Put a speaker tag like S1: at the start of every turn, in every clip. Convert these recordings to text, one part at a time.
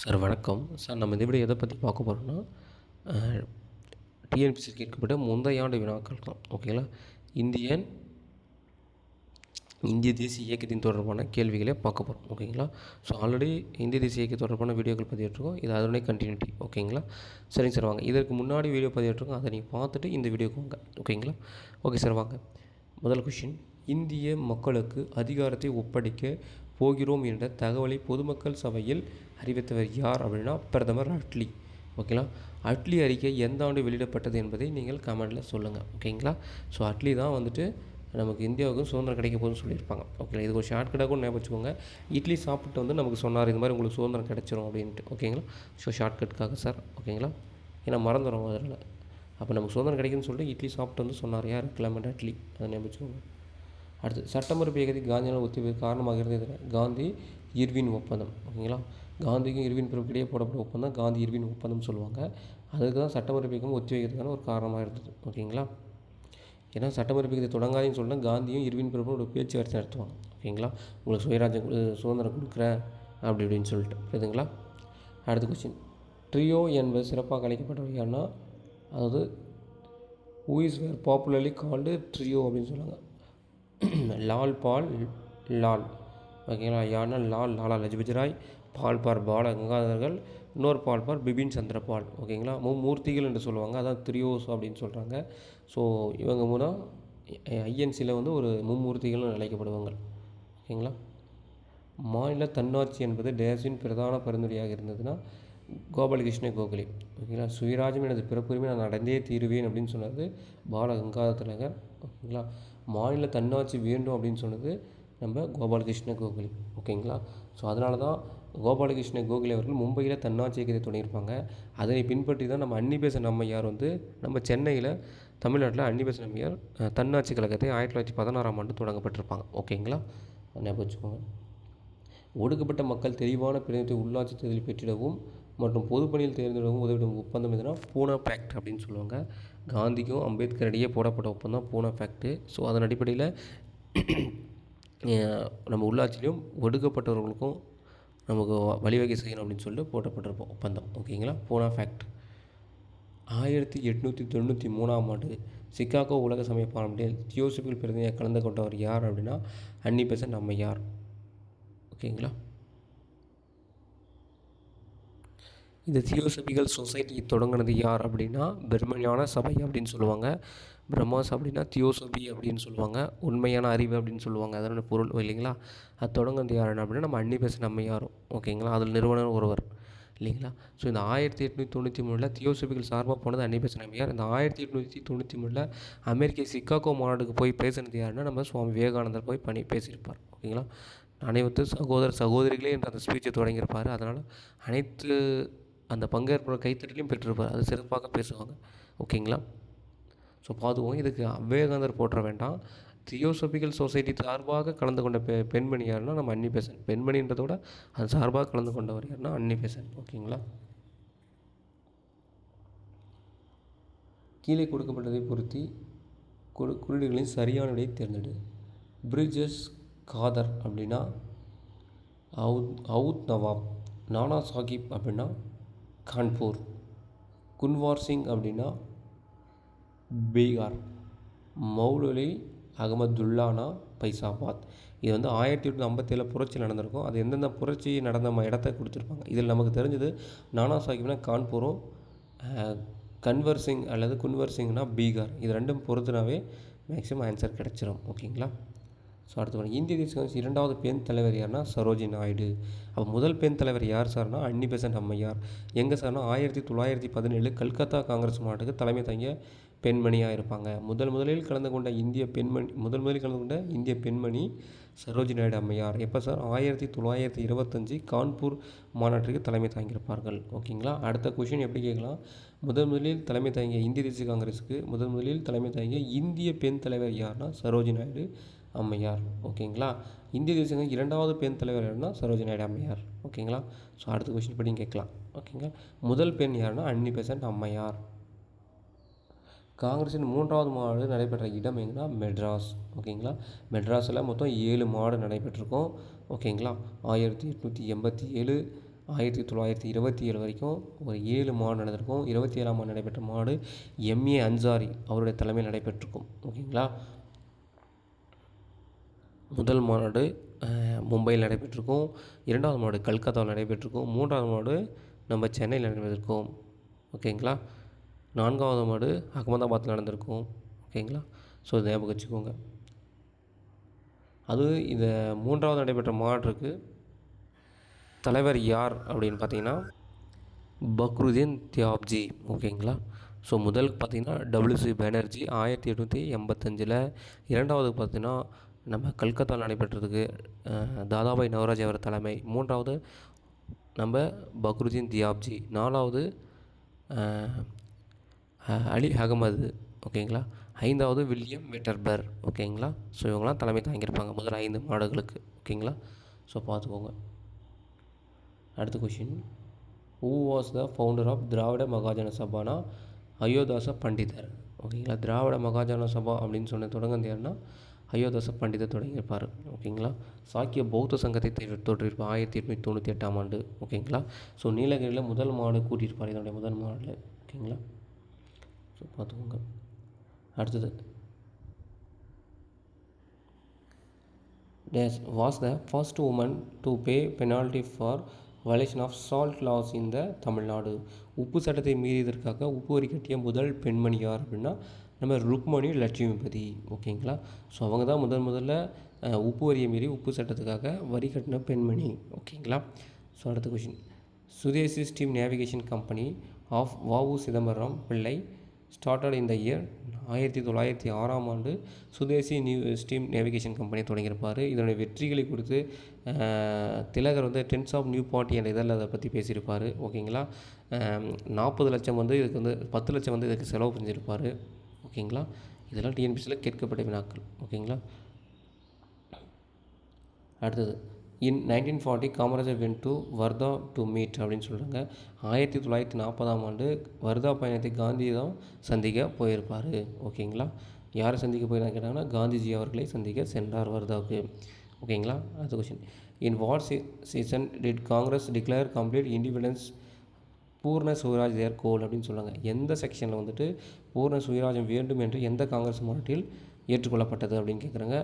S1: Sir வணக்கம். Sir நம்ம இந்த வீடியோ எதை பற்றி பார்க்க போகிறோம்னா டிஎன்பிசி கேட்கப்பட்ட முந்தைய ஆண்டு வினாக்கள் தான். ஓகேங்களா இந்தியன் இந்திய தேசிய இயக்கத்தின் தொடர்பான கேள்விகளே பார்க்க போகிறோம் ஓகேங்களா ஸோ ஆல்ரெடி இந்திய தேசிய இயக்க தொடர்பான வீடியோக்கள் பதிவிட்டிருக்கோம். இது அதனுடைய கண்டினியூட்டி ஓகேங்களா சரிங்க சார் வாங்க. இதற்கு முன்னாடி வீடியோ பதிவிட்டிருக்கோம். அதை நீங்கள் பார்த்துட்டு இந்த வீடியோக்கு வாங்க. ஓகேங்களா ஓகே சார் வாங்க. முதல் கொஷின் இந்திய மக்களுக்கு அதிகாரத்தை ஒப்படைக்க போகிறோம் என்ற தகவலை பொதுமக்கள் சபையில் அறிவித்தவர் யார் அப்படின்னா பிரதமர் அட்லி. ஓகேங்களா? அட்லி அறிக்கை எந்த ஆண்டு வெளியிடப்பட்டது என்பதை நீங்கள் கமெண்டில் சொல்லுங்கள் ஓகேங்களா? ஸோ அட்லி தான் வந்துட்டு நமக்கு இந்தியாவுக்கும் சுதந்திரம் கிடைக்க போகுதுன்னு சொல்லியிருப்பாங்க. ஓகேங்களா? இது ஒரு ஷார்ட்கட்டாக கூட ஞாபகம் வச்சுக்கோங்க. இட்லி சாப்பிட்டு வந்து நமக்கு சொன்னார் இந்த மாதிரி உங்களுக்கு சுதந்திரம் கிடைச்சிரும் அப்படின்ட்டு. ஓகேங்களா? ஸோ ஷார்ட்கட்டுக்காக சார் ஓகேங்களா? ஏன்னா மறந்துடும் அதில் அப்போ நமக்கு சுதந்திரம் கிடைக்குதுன்னு சொல்லிட்டு இட்லி சாப்பிட்டு வந்து சொன்னார். யார்? Clement Attlee. அதை ஞாபகம் வச்சுக்கோங்க. அடுத்து சட்டமறுப்பு பேகதி காந்தியால் ஒத்திவை காரணமாக இருந்தது காந்தி இர்வின் ஒப்பந்தம். ஓகேங்களா? காந்திக்கும் இர்வின் பிறகு இடையே போடப்பட்ட ஒப்பந்தம் காந்தி இர்வின் ஒப்பந்தம் சொல்லுவாங்க. அதுக்கு தான் சட்டமறுப்பு ஒத்தி வைக்கிறதுக்கான ஒரு காரணமாக இருந்தது. ஓகேங்களா? ஏன்னா சட்டமறுப்பு தொடங்காதுன்னு சொன்னால் காந்தியும் இர்வின் பிறகு ஒரு பேச்சுவார்த்தை நடத்துவாங்க. ஓகேங்களா? உங்களுக்கு சுயராஜ்யம் சுதந்திரம் கொடுக்குறேன் அப்படி இப்படின்னு சொல்லிட்டு. புரியுதுங்களா? அடுத்த கொஸ்டின் ட்ரியோ என்பது சிறப்பாக அழைக்கப்பட்டவர் யாருன்னா அதாவது who is were popularly called trio அப்படின்னு சொல்லுவாங்க. லால் பால் லால். ஓகேங்களா? யாருன்னா லால் லாலா லஜபதி ராய். பால்பார் பால கங்காதரர்கள் இன்னொரு பால்பார் பிபின் சந்திர பால் ஓகேங்களா மும்மூர்த்திகள் என்று சொல்லுவாங்க. அதான் த்ரியோஸ் அப்படின்னு சொல்கிறாங்க ஸோ இவங்க மூலம் ஐஎன்சியில் வந்து ஒரு மும்மூர்த்திகள்னு அழைக்கப்படுவாங்க. ஓகேங்களா? மாநில தன்னாட்சி என்பது டேஸின் பிரதான பரிந்துரையாக இருந்ததுன்னா கோபாலகிருஷ்ண கோகலே. ஓகேங்களா? சுயராஜம் எனது பிறப்புரிமை நான் நடந்தே தீருவேன் அப்படின்னு சொன்னது பால கங்காதர திலகர் ஓகேங்களா? மாநில தன்னாட்சி வேண்டும் அப்படின்னு சொன்னது நம்ம கோபாலகிருஷ்ண கோகுலி ஓகேங்களா? ஸோ அதனால தான் கோபாலகிருஷ்ண கோகுலி அவர்கள் மும்பையில் தன்னாட்சி இயக்கத்தை தொடங்கியிருப்பாங்க. அதனை பின்பற்றி தான் நம்ம அன்னிபேசன் அம்மையார் வந்து நம்ம சென்னையில் தமிழ்நாட்டில் அன்னிபேசன் அம்மையார் அஹ், தன்னாட்சி கழகத்தை ஆயிரத்தி தொள்ளாயிரத்தி பதினாறாம் ஆண்டு தொடங்கப்பட்டிருப்பாங்க. ஓகேங்களா? ஞாபகம் வச்சுக்கோங்க. ஒடுக்கப்பட்ட மக்கள் தெளிவான பிரதிநிதித்துவ உள்ளாட்சி தேர்தலில் பெற்றிடவும் மற்றும் பொதுப்பணியில் தேர்ந்தெடுக்கவும் உதவிடும் ஒப்பந்தம் எதுனா பூனா ஃபேக்ட் அப்படின்னு சொல்லுவாங்க. காந்திக்கும் அம்பேத்கர் இடையே போடப்பட்ட ஒப்பந்தம் பூனா ஃபேக்ட்டு. ஸோ அதன் அடிப்படையில் நம்ம உள்ளாட்சியிலையும் ஒடுக்கப்பட்டவர்களுக்கும் நமக்கு வ- வழிவகை செய்யணும் அப்படின்னு சொல்லிட்டு போட்டப்பட்டிருப்போம் ஒப்பந்தம். ஓகேங்களா? பூனா ஃபேக்ட் ஆயிரத்தி எட்நூற்றி தொண்ணூற்றி மூணாம் ஆண்டு சிக்காகோ உலக சமய பாரம்பரிய தியோசிபில் பிரதிநிதியாக கலந்து கொண்டவர் யார் அப்படின்னா அன்னி பெசன்ட் யார் ஓகேங்களா? இந்த தியோசபிகள் சொசைட்டி தொடங்கினது யார் அப்படின்னா பிரம்மஞான சபை அப்படின்னு சொல்லுவாங்க. பிரம்மாஸ் அப்படின்னா தியோசபி அப்படின்னு சொல்லுவாங்க. உண்மையான அறிவு அப்படின்னு சொல்லுவாங்க. அதனோட பொருள் இல்லைங்களா? அது தொடங்கினது யாருன்னா அப்படின்னா நம்ம அன்னி பேச அம்மையாரும் ஓகேங்களா? அதில் நிறுவனர் ஒருவர். இல்லைங்களா? ஸோ இந்த ஆயிரத்தி எட்நூற்றி தொண்ணூற்றி மூணில் தியோசபிகள் சார்பாக போனது அன்னிபேசன் அம்மையார். இந்த ஆயிரத்தி எட்நூற்றி தொண்ணூற்றி மூணில் அமெரிக்க சிக்காகோ மாநாட்டுக்கு போய் பேசினது யாருன்னா நம்ம சுவாமி விவேகானந்தர் போய் பண்ணி பேசியிருப்பார். ஓகேங்களா? அனைத்து சகோதர சகோதரிகளே என்ற அந்த ஸ்பீச்சை தொடங்கியிருப்பார். அதனால் அனைத்து அந்த பங்கேற்போர் கைத்தட்டிலையும் பெற்றிருப்பார். அது சிறப்பாக பேசுவாங்க. ஓகேங்களா? ஸோ பார்த்துக்கோங்க இதுக்கு விவேகானந்தர் போற்ற வேண்டாம். தியோசபிக்கல் சொசைட்டி சார்பாக கலந்து கொண்ட பெ பெண்மணி யாருன்னா நம்ம அன்னி பேசன். பெண்மணின்றத விட அது சார்பாக கலந்து கொண்டவர் யாருன்னா அன்னி பேசன். ஓகேங்களா? கீழே கொடுக்கப்பட்டதை பொருத்தி குரு குறியீடுகளின் சரியான விடையை தேர்ந்தெடு. பிரிஜஸ் காதர் அப்படின்னா அவுத் அவுத் நவாப். நானா சாஹிப் அப்படின்னா கான்பூர் குன்வார் சிங் அப்படின்னா பீகார். மௌலவி அகமதுல்லானா பைசாபாத். இது வந்து ஆயிரத்தி எட்நூற்றி ஐம்பத்தேழு புரட்சி நடந்திருக்கும். அது எந்தெந்த புரட்சி நடந்த இடத்த கொடுத்துருப்பாங்க இதில் நமக்கு தெரிஞ்சது நானா சாஹிப்னா கான்பூரும் கன்வர் சிங் அல்லது குன்வர் சிங்னா பீகார். இது ரெண்டும் பொறுத்துனாவே மேக்ஸிமம் ஆன்சர் கிடச்சிரும். ஓகேங்களா? ஸோ அடுத்து பாருங்க. இந்திய தேசிய காங்கிரஸ் இரண்டாவது பெண் தலைவர் யாருன்னா சரோஜி நாயுடு. அப்போ முதல் பெண் தலைவர் யார் சார்னா அன்னி பெசன்ட் அம்மையார். எங்கே சார்னா ஆயிரத்தி தொள்ளாயிரத்தி பதினேழு கல்கத்தா காங்கிரஸ் மாநாட்டுக்கு தலைமை தங்கிய பெண்மணியாக இருப்பாங்க. முதல் முதலில் கலந்து கொண்ட இந்திய பெண்மணி முதல் முதலில் கலந்து கொண்ட இந்திய பெண்மணி சரோஜி நாயுடு அம்மையார். எப்போ சார்? ஆயிரத்தி தொள்ளாயிரத்தி இருபத்தஞ்சி கான்பூர் மாநாட்டிற்கு தலைமை தாங்கியிருப்பார்கள். ஓகேங்களா? அடுத்த கொஷின் எப்படி கேட்கலாம்? முதல் முதலில் தலைமை தாங்கிய இந்திய தேசிய காங்கிரஸுக்கு முதல் முதலில் தலைமை தாங்கிய இந்திய பெண் தலைவர் யார்னா சரோஜி நாயுடு. அம்மையார். ஓகேங்களா? இந்திய தேசிய இரண்டாவது பெண் தலைவர் யாருன்னா சரோஜினி நாயுடு அம்மையார். ஓகேங்களா? ஸோ அடுத்த கொஸ்டின் படி கேட்கலாம். ஓகேங்களா? முதல் பெண் யாருன்னா அன்னி பெசன்ட் அம்மையார். காங்கிரஸின் மூன்றாவது மாநாடு நடைபெற்ற இடம் எங்கன்னா மெட்ராஸ். ஓகேங்களா? மெட்ராஸில் மொத்தம் ஏழு மாநாடு நடைபெற்றிருக்கும். ஓகேங்களா? ஆயிரத்தி எட்நூற்றி எண்பத்தி ஏழு ஆயிரத்தி தொள்ளாயிரத்தி இருபத்தி ஏழு வரைக்கும் ஒரு ஏழு மாடு நடந்திருக்கும். இருபத்தி ஏழாம் ஆண்டு நடைபெற்ற மாடு எம்ஏ அன்சாரி அவருடைய தலைமையில் நடைபெற்றிருக்கும். ஓகேங்களா? முதல் மாநாடு மும்பையில் நடைபெற்றிருக்கும். இரண்டாவது மாடு கல்கத்தாவில் நடைபெற்றிருக்கும். மூன்றாவது மாடு நம்ம சென்னையில் நடைபெற்றிருக்கும். ஓகேங்களா? நான்காவது மாடு அகமதாபாத்தில் நடந்திருக்கும். ஓகேங்களா? ஸோ இதை ஞாபகம் வச்சுக்கோங்க. அது இந்த மூன்றாவது நடைபெற்ற மாநாட்டிற்கு தலைவர் யார் அப்படின்னு பார்த்தீங்கன்னா பக்ருதீன் தியாப்ஜி. ஓகேங்களா? ஸோ முதல் பார்த்தீங்கன்னா டபிள்யூசி பேனர்ஜி ஆயிரத்தி எட்நூற்றி எண்பத்தஞ்சில் இரண்டாவது பார்த்தீங்கன்னா நம்ம கல்கத்தாவில் நடைபெற்றதுக்கு தாதாபாய் நவராஜ் அவர் தலைமை. மூன்றாவது நம்ம பக்ருதீன் தியாப்ஜி. நாலாவது அலி அகமது. ஓகேங்களா? ஐந்தாவது வில்லியம் வெட்டர்பர். ஓகேங்களா? ஸோ இவங்களாம் தலைமை தாங்கியிருப்பாங்க முதல் ஐந்து மாடுகளுக்கு. ஓகேங்களா? ஸோ பார்த்துக்கோங்க. அடுத்த question who was the founder of Dravida Mahajana Shabana? அயோதாச Pandithar. ஓகேங்களா? திராவிட மகாஜன சபா அப்படின்னு சொன்ன தொடங்க யாருன்னா ஐயோதச பண்டிதர் தொடங்கியிருப்பார் ஓகேங்களா? சாக்கிய பௌத்த சங்கத்தை தே- ஆயிரத்தி எட்நூற்றி தொண்ணூற்றி எட்டாம் ஆண்டு ஓகேங்களா? ஸோ நீலகிரியில் முதல் மாடு கூட்டியிருப்பார் இதனுடைய முதல் மாடில் ஓகேங்களா? ஸோ பார்த்துக்கோங்க. அடுத்தது. This was the first woman to pay penalty for violation of salt laws இந்த தமிழ்நாடு உப்பு சட்டத்தை மீறியதற்காக உப்பு வரி கட்டிய முதல் பெண்மணி யார் அப்படின்னா நம்ம ருக்மணி லட்சுமிபதி ஓகேங்களா? ஸோ அவங்க தான் முதன் முதல்ல உப்பு வரியை மீறி உப்பு சட்டத்துக்காக வரி கட்டின பெண்மணி ஓகேங்களா? ஸோ அடுத்த question Swadeshi steam navigation company of வாவு சிதம்பரம் பிள்ளை ஸ்டார்டட் இந்த இயர் ஆயிரத்தி தொள்ளாயிரத்தி ஆறாம் ஆண்டு Swadeshi new steam navigation company தொடங்கியிருப்பார். இதனுடைய வெற்றிகளை குறித்து திலகர் வந்து டென்ஸ் ஆஃப் நியூ பார்ட்டி என்ற இதழில் அதை பற்றி பேசியிருப்பார் ஓகேங்களா? நாற்பது லட்சம் வந்து இதுக்கு வந்து பத்து லட்சம் வந்து இதுக்கு செலவு செஞ்சுருப்பார். ஓகேங்களா? இதெல்லாம் டிஎன்பிசியில் கேட்கப்பட்ட வினாக்கள். ஓகேங்களா? அடுத்தது in nineteen forty Kamarajar went to Wardha to meet அப்படின்னு சொல்கிறாங்க ஆயிரத்தி தொள்ளாயிரத்தி நாற்பதாம் ஆண்டு வர்தா பயணத்தை காந்தி தான் சந்திக்க போயிருப்பார். ஓகேங்களா? யாரை சந்திக்க போயிருந்தாங்க கேட்டாங்கன்னா காந்திஜி அவர்களை சந்திக்க சென்றார் வர்தாவுக்கு. ஓகேங்களா? அடுத்த question in what session did Congress declare complete independence Purna Swaraj தேர் கோல் அப்படின்னு சொல்லுவாங்க. எந்த செக்ஷனில் வந்துட்டு பூர்ண சுயராஜ்யம் வேண்டும் என்று எந்த காங்கிரஸ் மாநாட்டில் ஏற்றுக்கொள்ளப்பட்டது அப்படின்னு கேட்குறாங்க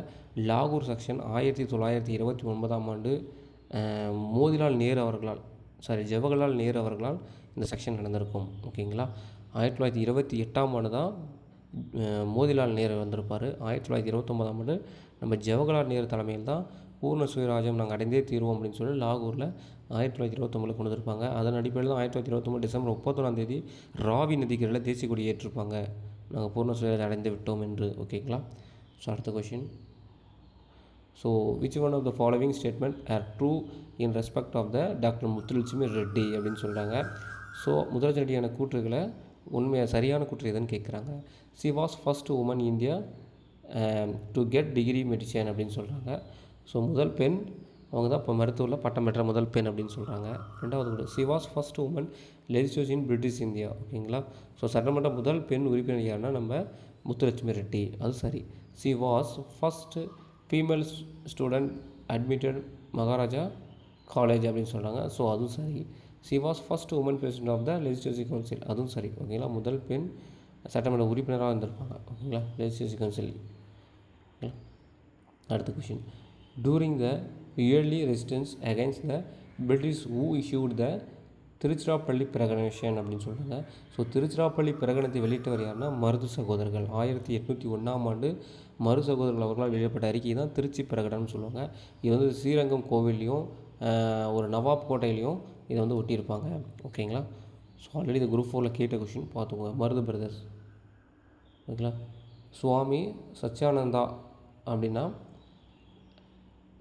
S1: லாகூர் செக்ஷன் ஆயிரத்தி தொள்ளாயிரத்தி இருபத்தி ஒன்பதாம் ஆண்டு மோதிலால் நேரு அவர்களால் சாரி ஜவஹர்லால் நேரு அவர்களால் இந்த செக்ஷன் நடந்திருக்கும். ஓகேங்களா? ஆயிரத்தி தொள்ளாயிரத்தி இருபத்தி எட்டாம் ஆண்டு தான் மோதிலால் நேரு வந்திருப்பார். ஆயிரத்தி தொள்ளாயிரத்தி இருபத்தொம்பதாம் ஆண்டு நம்ம ஜவஹர்லால் நேரு தலைமையில் தான் பூர்ண சுயராஜ்யம் நாங்கள் அடைந்தே தீர்வோம் அப்படின்னு சொல்லி லாகூரில் ஆயிரத்தி தொள்ளாயிரத்தி இருபத்தொம்பதில் கொண்டு வந்திருப்பாங்க அதன் அடிப்படையில் தான் ஆயிரத்தி தொள்ளாயிரத்தி இருபத்தொம்பது டிசம்பர் முப்பத்தொன்னாம் தேதி ராவி நதிக்கரையில் தேசிய கொடி ஏற்றிருப்பாங்க. நாங்கள் பூர்ண சுயராஜ்யம் அடைந்து விட்டோம் என்று ஓகேங்களா ஸோ அடுத்த question so which one of the following statement are true in respect of the doctor Muthulakshmi Reddy அப்படின்னு சொல்கிறாங்க ஸோ முதலட்சுமி ரெட்டியான கூற்றுகளை உண்மையாக சரியான கூற்று எதுன்னு கேட்குறாங்க she was first woman India to get degree medicine அப்படின்னு சொல்கிறாங்க ஸோ முதல் பெண் அவங்க தான் இப்போ மருத்துவரில் பட்டம் பெற்ற முதல் பெண் அப்படின்னு சொல்கிறாங்க ரெண்டாவது கூட she was first woman legislation in British India ஓகேங்களா? ஸோ சட்டமன்ற முதல் பெண் உறுப்பினர் யாருன்னா நம்ம முத்துலட்சுமி ரெட்டி. அது சரி. She was first female student admitted Maharaja college அப்படின்னு சொல்கிறாங்க ஸோ அதுவும் சரி. She was first woman president of the legislative council அதுவும் சரி. ஓகேங்களா? முதல் பெண் சட்டமன்ற உறுப்பினராக இருந்திருப்பாங்க ஓகேங்களா? லெஜிஸ்லேட்டிவ் கவுன்சில் ஓகேங்களா? அடுத்த question during the early resistance against the British who issued the Tiruchirappalli பிரகடனேஷன் அப்படின்னு சொல்கிறாங்க ஸோ திருச்சிராப்பள்ளி பிரகடனத்தை வெளியிட்டவர் யாருன்னா மருது சகோதரர்கள். ஆயிரத்தி எட்நூற்றி ஒன்றாம் ஆண்டு மரு சகோதரர்கள் அவர்களால் வெளியிடப்பட்ட அறிக்கை தான் திருச்சி பிரகடனம்னு சொல்லுவாங்க. இது வந்து ஸ்ரீரங்கம் கோவில்லையும் ஒரு நவாப் கோட்டையிலையும் இதை வந்து ஒட்டியிருப்பாங்க. ஓகேங்களா? ஸோ ஆல்ரெடி இந்த குரூப் ஃபோரில் கேட்ட கொஷின் பார்த்துக்கோங்க. மருது பிரதர்ஸ் ஓகேங்களா? சுவாமி சச்சியானந்தா அப்படின்னா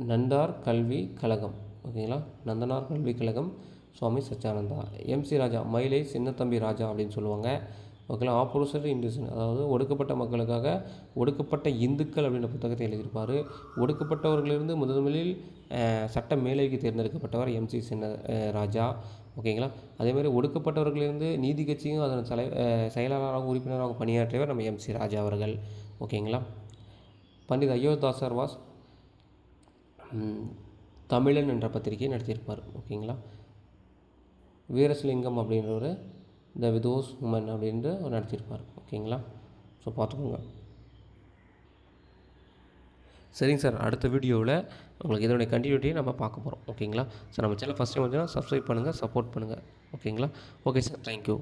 S1: நந்தார் கல்வி கழகம். ஓகேங்களா? நந்தனார் கல்வி கழகம் சுவாமி சச்சியானந்தா. எம்சி ராஜா மயிலை சின்னத்தம்பி ராஜா அப்படின்னு சொல்லுவாங்க. ஓகேங்களா? ஆப்போசிட் இண்டிசன் அதாவது ஒடுக்கப்பட்ட மக்களுக்காக ஒடுக்கப்பட்ட இந்துக்கள் அப்படின்ற புத்தகத்தை எழுதியிருப்பார். ஒடுக்கப்பட்டவர்களிலிருந்து முதன்முதலில் சட்ட மேலவைக்கு தேர்ந்தெடுக்கப்பட்டவர் எம்சி சின்ன ராஜா. ஓகேங்களா? அதேமாதிரி ஒடுக்கப்பட்டவர்களிலிருந்து நீதி கட்சியும் அதன் தலை செயலாளராக உறுப்பினராக பணியாற்றியவர் நம்ம எம்சி ராஜா அவர்கள். ஓகேங்களா? பண்டித் அயோத்தாசர் வாஸ் தமிழன் என்ற பத்திரிகையை நடத்தியிருப்பார். ஓகேங்களா? வீரஸ்லிங்கம் அப்படின்றவர் த விதோஸ் உமன் அப்படின்ற அவர் நடத்தியிருப்பார். ஓகேங்களா? ஸோ பார்த்துக்கோங்க. சரிங்க சார். அடுத்த வீடியோவில் உங்களுக்கு இதனுடைய கண்டினியூட்டியை நம்ம பார்க்க போகிறோம் ஓகேங்களா? சார் நம்ம சேனல் ஃபஸ்ட் டைம் வந்து சப்ஸ்கிரைப் பண்ணுங்கள் சப்போர்ட் பண்ணுங்கள் ஓகேங்களா? Okay sir thank you